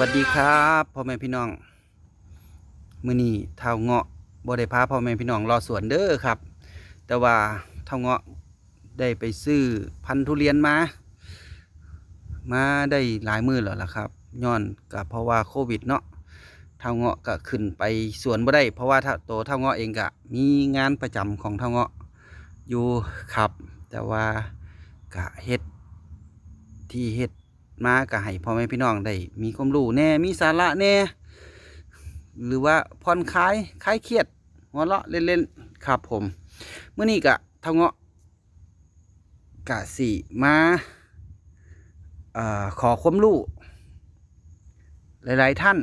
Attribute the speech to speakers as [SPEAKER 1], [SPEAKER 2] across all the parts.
[SPEAKER 1] วัสดีครับพ่อแม่พี่น้องมื้อนี้เท่าเงาะบ่ได้พาพ่อแม่พี่น้องรอสวนเด้อครับ แต่ว่าเท่าเงาะได้ไปซื้อพันธุเรียนมา มาได้หลายมือแล้วล่ะครับย้อนกับเพราะว่าโควิดเนาะเท่าเงาะก็ขึ้นไปสวนบ่ได้ เพราะว่าโตเท่าเงาะเองก็มีงานประจำของเท่าเงาะอยู่ครับ แต่ว่าก็เฮ็ดที่เฮ็ด มาก็ให้พ่อแม่พี่น้องได้มีความรู้แน่มีสาระแน่หรือว่าผ่อนคลายคลายเครียดหัวเราะเล่นๆครับผมเมื่อนี้กะเท่าเงาะกะสี่มาอขอความรู้หลาย ๆ ท่าน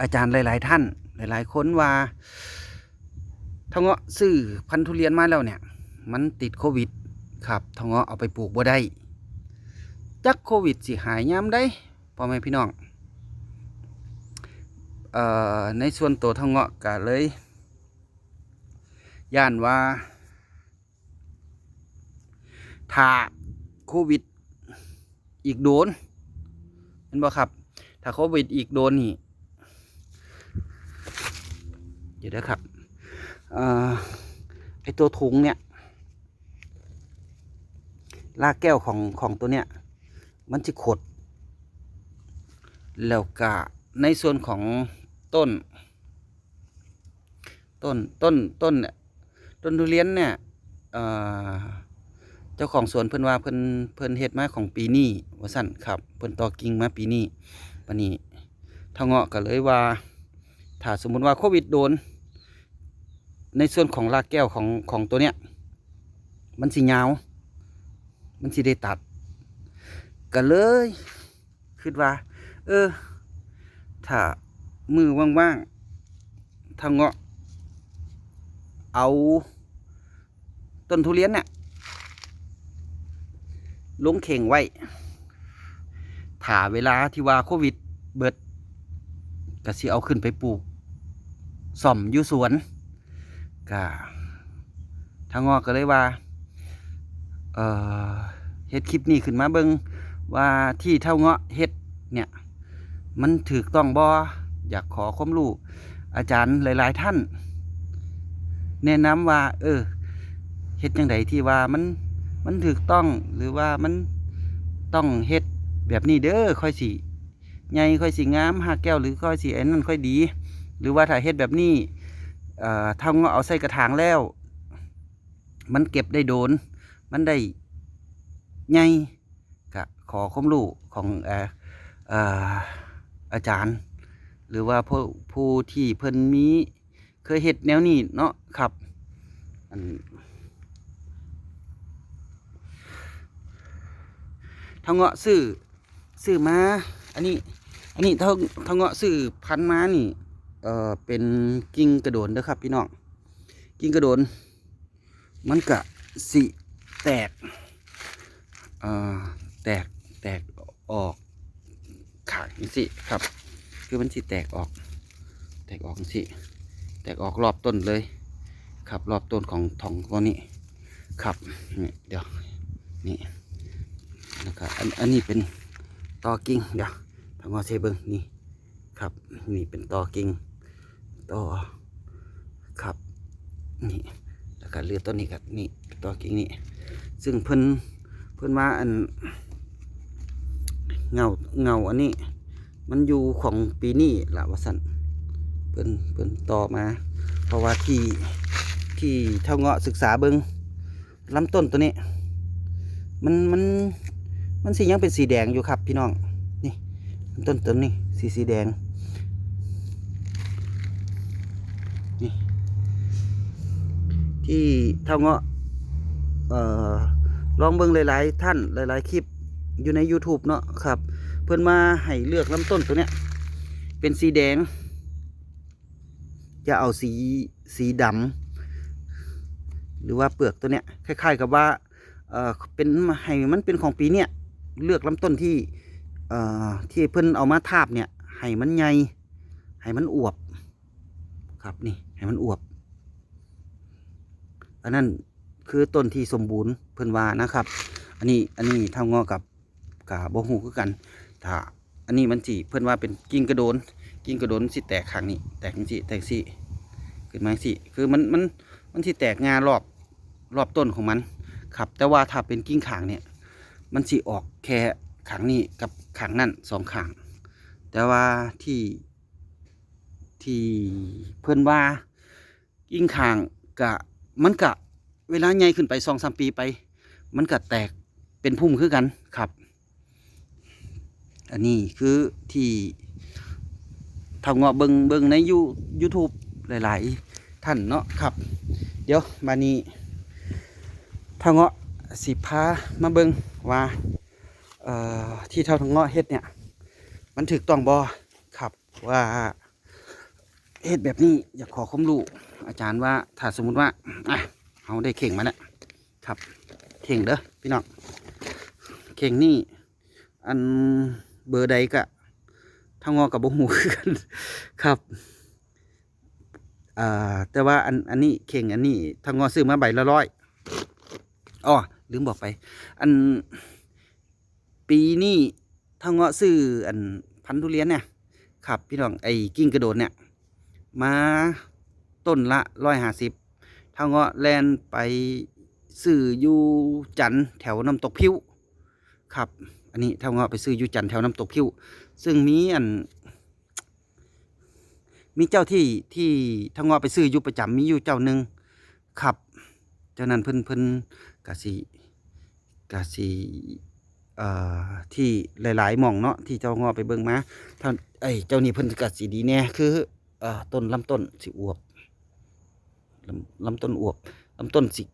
[SPEAKER 1] อาจารย์หลาย ๆ ท่าน หลาย ๆ คนว่าเท่าเงาะซื้อพันธุ์ทุเรียนมาแล้วเนี่ย มันติดโควิด ครับเท่าเงาะเอาไปปลูกบ่ได้ จักโควิดสิหายยามได้พ่อแม่พี่น้องเอ่อในส่วนตัวทางเงาะก็เลย ย่านว่าถ้าโควิดอีกโดนเห็นบ่ครับ ถ้าโควิดอีกโดนนี่เดี๋ยวนะครับออไอตัวถุงเนี่ยลากแก้วของของตัวเนี้ย มันจะขด แล้วก็ในส่วนของต้น ต้นต้นต้นเนี่ยต้นทุเรียนเนี่ยเจ้าของสวนเพิ่นว่าเพิ่นเพิ่นเฮ็ดมาของปีนี้ว่าสั่นครับเพิ่นต่อกิ่งมาปีนี้ปนี้ท่าเงาะก็เลยว่าถ้าสมมุติว่าโควิดโดน ในส่วนของรากแก้วของของตัวเนี้ยมันสิยาว มันสิได้ตัด ก็เลยคิดว่า เออ ถ้ามือว่างๆถ้าเงาะ เอาต้นทุเรียนเนี่ยลงเข่งไว้ถ้าเวลาที่ว่าโควิด เบิดก็สิเอาขึ้นไปปลูกส่อมอยู่สวนก็ทางงอกก็เลยว่า เอ่อเฮ็ดคลิปนี้ขึ้นมาเบิง ว่าที่เท่าเงาะเฮ็ดเนี่ยมันถูกต้องบ่อยากขอความรู้อาจารย์หลาย ๆ ท่าน แนะนำว่า เออเฮ็ดจังไดที่ว่ามันมันถูกต้องหรือว่ามันต้องเฮ็ดแบบนี้เด้อค่อยสิใหญ่ค่อยสิงามหาแก้วหรือค่อยสิไอ้นั่นค่อยดี หรือว่าถ้าเฮ็ดแบบนี้เอ่อเท่าเงาะเอาใส่กระถางแล้ว มันเก็บได้โดน มันได้ใหญ่ ขอความรู้ของเอ่อเอ่ออาจารย์ หรือว่าผู้ผู้ที่เพิ่นมีเคยเฮ็ดแนวนี้เนาะครับท่าเงาะซื้อซื้อมา อันนี้ อันนี้ท่าเท่าเงาะซื้อพันมานี่ เอ่อเป็นกิ่งกระโดนเด้อครับ พี่น้อง กิ่งกระโดน มันกะสิแตก เอ่อ แตก แตกออกขางสิครับ คือมันสิแตกออก แตกออกสิแตกออกรอบต้นเลย ครับรอบต้นของทองตัวนี้ครับนี่เดี๋ยวนี่แล้วก็อันอันนี้เป็นตอกิ่งเดี๋ยวทางอเซเบิงนี่ครับนี่เป็นตอกิ่งตอครับนี่แล้วก็เรือต้นนี้กับนี่ตัวกิ่งนี่ซึ่งเพิ่นเพิ่นว่าอัน เงาเงาอันนี้ มันอยู่ของปีนี้ละวสันเพิ่นเพิ่นต่อมา เพราะว่าที่ที่เท่าเงาะศึกษาเบิงลำต้นตัวนี้ มันมันมันสียังเป็นสีแดงอยู่ครับพี่น้องนี่ต้นต้นนี้สีสีแดงนี่ที่เท่าเงาะเอ่อลองเบิ่งหลาย ๆ ท่านหลาย ๆ คลิป อยู่ใน YouTube เนาะครับ เพื่อนมาให้เลือกลำต้นตัวเนี้ยเป็นสีแดง จะเอาสีสีดำหรือว่าเปลือกตัวเนี้ยคล้าย ๆ กับว่าเออเป็นให้มันเป็นของปีเนี้ยเลือกลำต้นที่เอ่อที่เพิ่อนเอามาทาบเนี่ยให้มันใหญ่ให้มันอวบ ครับนี่ให้มันอวบ อันนั้นคือต้นที่สมบูรณ์เพิ่อนว่านะครับ อันนี้อันนี้เท่างอกับ กาบ่ฮู้คือกันถ้าอันนี้มันสิเพิ่อนว่าเป็นกิ่งกระโดน กิ่งกระโดนสิแตกข้างนี้แตกจังซี่แตกซี่ขึ้นมาจังซี่คือมันมันมันสิแตกงารอบรอบต้นของมันครับแต่ว่าถ้าเป็นกิ่งขางเนี่ย มันสิออกแค่ขางนี้กับขางนั่นสองขาง แต่ว่าที่ที่เพื่อนว่ากิ่งขางกะมันกะเวลาใหญ่ขึ้นไปสองสามปีไป มันกะแตกเป็นพุ่มคือกันครับ อันนี้คือที่ทางเงาะเบิงเบิงในยูยูทูบหลาย ๆ ท่านเนาะครับ เดี๋ยวมานี้ทางเงาะสิพามาเบิงว่าที่เท่าทางเงาะเฮ็ดเนี่ย มันถูกต้องบ่ครับว่าเฮ็ดแบบนี้อยากขอความรู้อาจารย์ว่าถ้าสมมุติว่าอะเอาได้เข่งมาแล้วครับ เข่งเด้อพี่น้องเข่งนี่อัน เบอร์ใดกะทางงอกับบ่หูกันครับอ่าแต่ว่าอันอันนี้เข่งอันนี้ทางงอซื้อมาใบละร้อยอ๋อลืมบอกไป อันปีนี้ทางงอซื้ออันพันธุเรียนเนี่ยครับพี่น้องไอ้กิ้งกระโดดเนี่ย มาต้นละร้อยห้าสิบท่าเงาะแลนไปซื้ออยู่จันแถวน้ำตกพิ้วครับ อันนี้เท่าเงาะไปซื้ออยู่จันแถวน้ำตกพิ้ว ซึ่งมีอัน มีเจ้าที่ที่เท่าเงาะไปซื้ออยู่ประจำมีอยู่เจ้าหนึ่งครับ เจ้านั้นเพิ่นเพิ่นกะสีกะสีเอ่อที่หลายๆหม่องเนาะที่เจ้าเงาะไปเบิ่งมาท่านไอ้เจ้านี่เพิ่นกะสีดีแน่คือเอ่อต้นลำต้นสีอวบลำลำต้นอวบลำต้นสี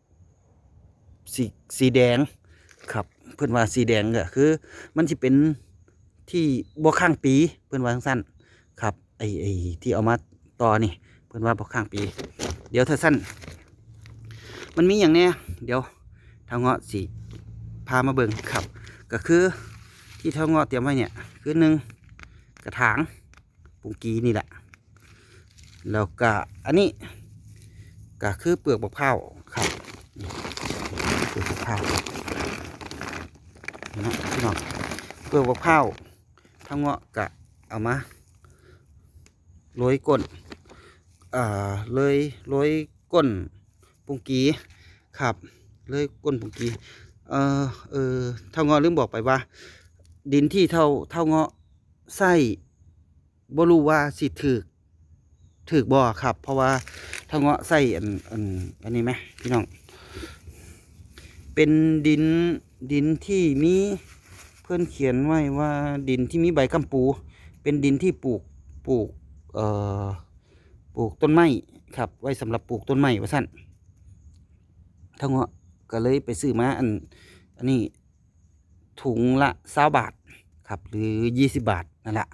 [SPEAKER 1] สีสีแดงครับ เพื่อนว่าสีแดงก็คือ มันจะเป็นที่บ่ข้างปีเพื่อนว่าสั้นครับไอไอที่เอามาต่อนี่ เพื่อนว่าบ่ข้างปี เดี๋ยวถ้าสั้นมันมีอย่างเนี้ยเดี๋ยวทางเงาะสีพามาเบิ่งครับ ก็คือที่ทางเงาะเตรียมไว้เนี่ย คือหนึ่งกระถางปุงกีนี่แหละ แล้วก็อันนี้ก็คือเปลือกมะพร้าครับนี่เปลือกมะพร้าว นะพี่น้องเปลือกข้าวทั้งเงาะกะเอามาโรยก้นอ่าเลยโรยก้นปุงกีครับเลยก้นปุงกีเออเออเท่าเงาะลืมบอกไปว่า ดินที่เท่าเท่าเงาะไส้บ่รู้ว่าสิถือถือบ่อครับ เพราะว่าถ้าเงาะใส่อันอันอันนี้ไหมพี่น้องเป็นดิน ดินที่มีเพื่อนเขียนไว้ว่าดินที่มีใบกำปู เป็นดินที่ปลูกปลูกเอ่อปลูกต้นไม้ครับ ไว้สำหรับปลูกต้นไม้ว่าสั้นถ้าเงาะก็เลยไปซื้อมาอันอันนี้ถุงละสาบาทครับ หรือยี่สิบบาทนั่นแหละ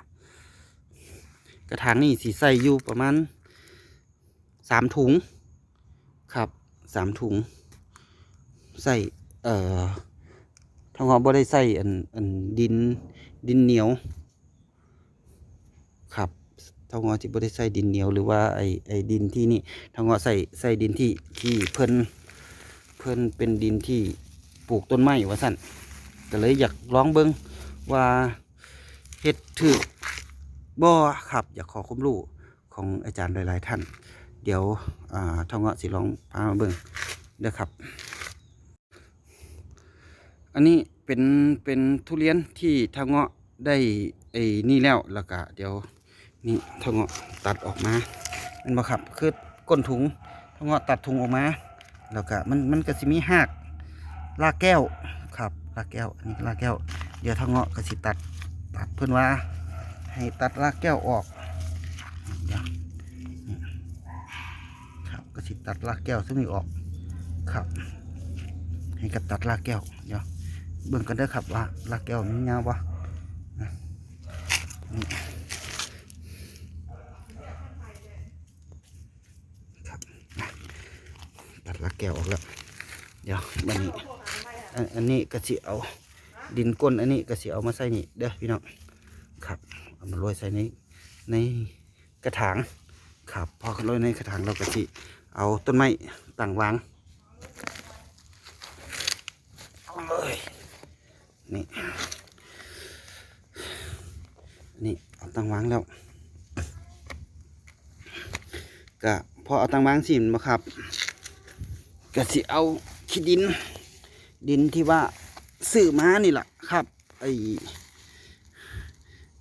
[SPEAKER 1] กระถางนี่สีใส่อยู่ประมาณสามถุง ครับสามถุง ใส่เอ่อ ทางหอบ่ได้ใส่อันอันดินดินเหนียว ครับทางหอที่บ่ได้ใส่ดินเหนียวหรือว่าไอไอดินที่นี่ทางหอใส่ใส่ดินที่ที่เพิ่นเพิ่นเป็นดินที่ปลูกต้นไม้ว่าสั่นก็เลยอยากลองเบิ่งว่าเฮ็ดถือบ่ครับ อยากขอความรู้ของอาจารย์หลาย ๆ ท่าน เดี๋ยวอ่าทองเงาะสิลองพามาเบิ่งเด้อครับ อันนี้เป็นเป็นทุเรียนที่ทองเงาะได้ไอ้นี่แล้วแล้วก็เดี๋ยวนี่ทองเงาะตัดออกมาเห็นบ่ครับคือก้นถุงทองเงาะตัดถุงออกมาแล้วก็มันมันก็สิมีหากลากแก้วครับลากแก้วอันนี้ลากแก้ว เดี๋ยวทองเงาะก็สิตัดตัดเพื่อนว่า ให้ตัดรากแก้วออกเดี๋ยวครับก็สิตัดรากแก้วซึ่งมีออกครับ ให้กับตัดรากแก้ว เบิ่งกันเด้อครับว่ารากแก้วมันยาปะครับตัดรากแก้วออกแล้วเดี๋ยวบันนี้อันนี้ก็สิเอาดินก้นอันนี้ก็สิเอามาใส่นี่เด้อพี่น้องครับเอามาโรยใส่ในในกระถางครับพอโรยในกระถางเราก็สิเอาต้นไม้ต่างวางเอาเลย นี่ นี่ เอาตังวางแล้วก็พอเอาตังวางสิมนบ่ครับก็สิเอาขี้ดิน ดินที่ว่าซื้อมานี่แหละครับไอ้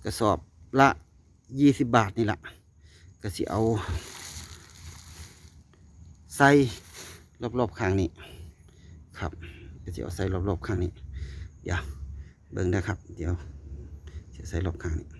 [SPEAKER 1] กระสอบละยี่สิบบาทนี่แหละก็สิเอาใส่รอบๆข้างนี้ครับก็สิเอาใส่รอบๆข้างนี้เดี๋ยว เบิ่งนะครับ เดี๋ยวจะใส่รอบข้างนี้